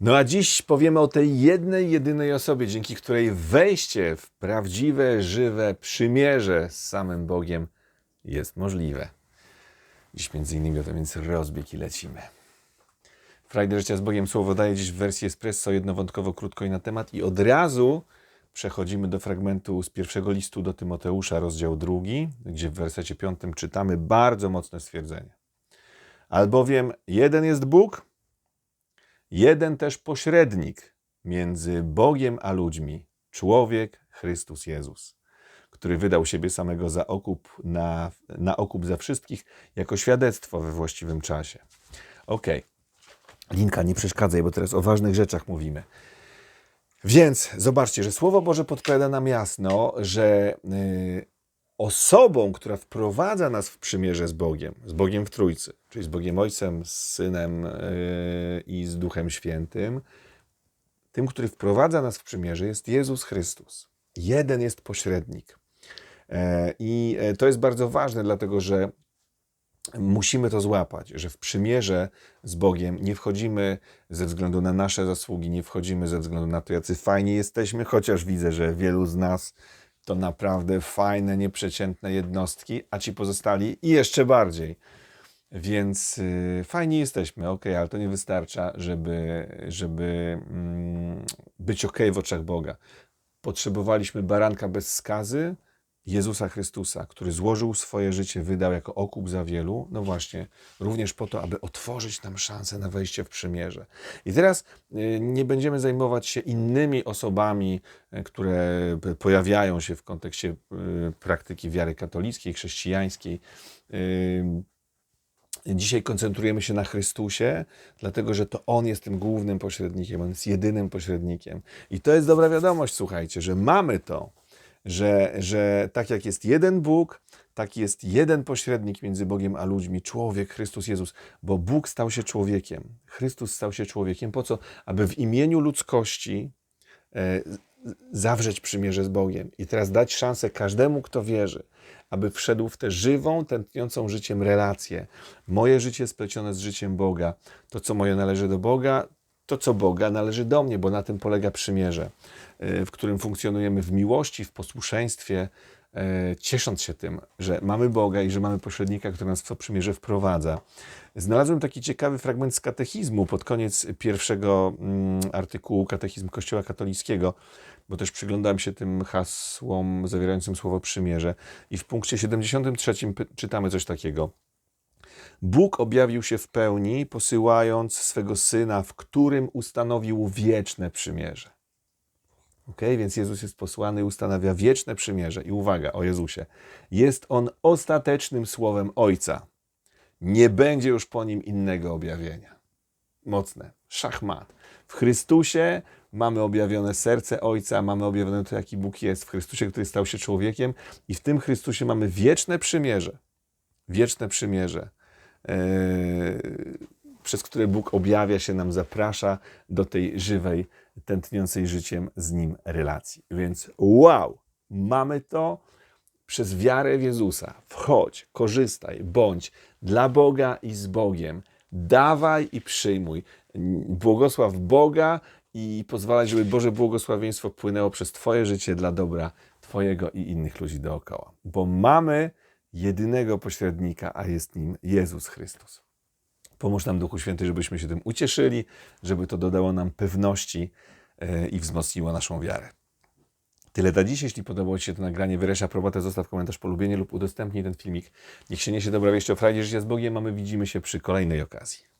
No a dziś powiemy o tej jednej, jedynej osobie, dzięki której wejście w prawdziwe, żywe przymierze z samym Bogiem jest możliwe. Dziś między innymi o to więc rozbieg i lecimy. Frajdę Życia z Bogiem słowo daje dziś w wersji espresso jednowątkowo, krótko i na temat i od razu przechodzimy do fragmentu z pierwszego listu do Tymoteusza, rozdział drugi, gdzie w wersecie piątym czytamy bardzo mocne stwierdzenie. Albowiem jeden jest Bóg, jeden też pośrednik między Bogiem a ludźmi, człowiek Chrystus Jezus, który wydał siebie samego za okup, na, na okup za wszystkich, jako świadectwo we właściwym czasie. Okej. Linka, nie przeszkadzaj, bo teraz o ważnych rzeczach mówimy. Więc zobaczcie, że Słowo Boże podpowiada nam jasno, że y, osobą, która wprowadza nas w przymierze z Bogiem, z Bogiem w Trójcy, czyli z Bogiem Ojcem, z Synem y, i z Duchem Świętym, tym, który wprowadza nas w przymierze jest Jezus Chrystus. Jeden jest pośrednik. E, I e, to jest bardzo ważne, dlatego że musimy to złapać, że w przymierze z Bogiem nie wchodzimy ze względu na nasze zasługi, nie wchodzimy ze względu na to, jacy fajni jesteśmy, chociaż widzę, że wielu z nas to naprawdę fajne, nieprzeciętne jednostki, a ci pozostali i jeszcze bardziej. Więc y, fajni jesteśmy, ok, ale to nie wystarcza, żeby, żeby mm, być ok w oczach Boga. Potrzebowaliśmy baranka bez skazy, Jezusa Chrystusa, który złożył swoje życie, wydał jako okup za wielu, no właśnie, również po to, aby otworzyć nam szansę na wejście w przymierze. I teraz y, nie będziemy zajmować się innymi osobami, y, które pojawiają się w kontekście y, praktyki wiary katolickiej, chrześcijańskiej. Dzisiaj koncentrujemy się na Chrystusie, dlatego że to On jest tym głównym pośrednikiem, On jest jedynym pośrednikiem. I to jest dobra wiadomość, słuchajcie, że mamy to, że, że tak jak jest jeden Bóg, tak jest jeden pośrednik między Bogiem a ludźmi, człowiek, Chrystus Jezus, bo Bóg stał się człowiekiem. Chrystus stał się człowiekiem po co? Aby w imieniu ludzkości e, zawrzeć przymierze z Bogiem i teraz dać szansę każdemu, kto wierzy, aby wszedł w tę żywą, tętniącą życiem relację. Moje życie splecione z życiem Boga. To, co moje należy do Boga, to, co Boga należy do mnie, bo na tym polega przymierze, y, w którym funkcjonujemy w miłości, w posłuszeństwie, y, ciesząc się tym, że mamy Boga i że mamy pośrednika, który nas w to przymierze wprowadza. Znalazłem taki ciekawy fragment z katechizmu pod koniec pierwszego mm, artykułu Katechizm Kościoła Katolickiego, bo też przyglądałem się tym hasłom zawierającym słowo przymierze. I w punkcie 73 py- czytamy coś takiego. Bóg objawił się w pełni, posyłając swego syna, w którym ustanowił wieczne przymierze. Ok, więc Jezus jest posłany ustanawia wieczne przymierze. I uwaga o Jezusie. Jest on ostatecznym słowem Ojca. Nie będzie już po nim innego objawienia. Mocne. Szachmat. W Chrystusie mamy objawione serce Ojca, mamy objawione to, jaki Bóg jest. W Chrystusie, który stał się człowiekiem, i w tym Chrystusie mamy wieczne przymierze. Wieczne przymierze przez które Bóg objawia się nam, zaprasza do tej żywej, tętniącej życiem z Nim relacji. Więc wow, mamy to przez wiarę w Jezusa. Wchodź, korzystaj, bądź dla Boga i z Bogiem. Dawaj i przyjmuj. Błogosław Boga i pozwalaj, żeby Boże błogosławieństwo płynęło przez Twoje życie dla dobra Twojego i innych ludzi dookoła. Bo mamy jedynego pośrednika, a jest nim Jezus Chrystus. Pomóż nam, Duchu Święty, żebyśmy się tym ucieszyli, żeby to dodało nam pewności e, i wzmocniło naszą wiarę. Tyle na dziś. Jeśli podobało Ci się to nagranie, wyraź aprobatę, zostaw komentarz, polubienie lub udostępnij ten filmik. Niech się niesie dobra wieść o frajdzie życia z Bogiem, a my widzimy się przy kolejnej okazji.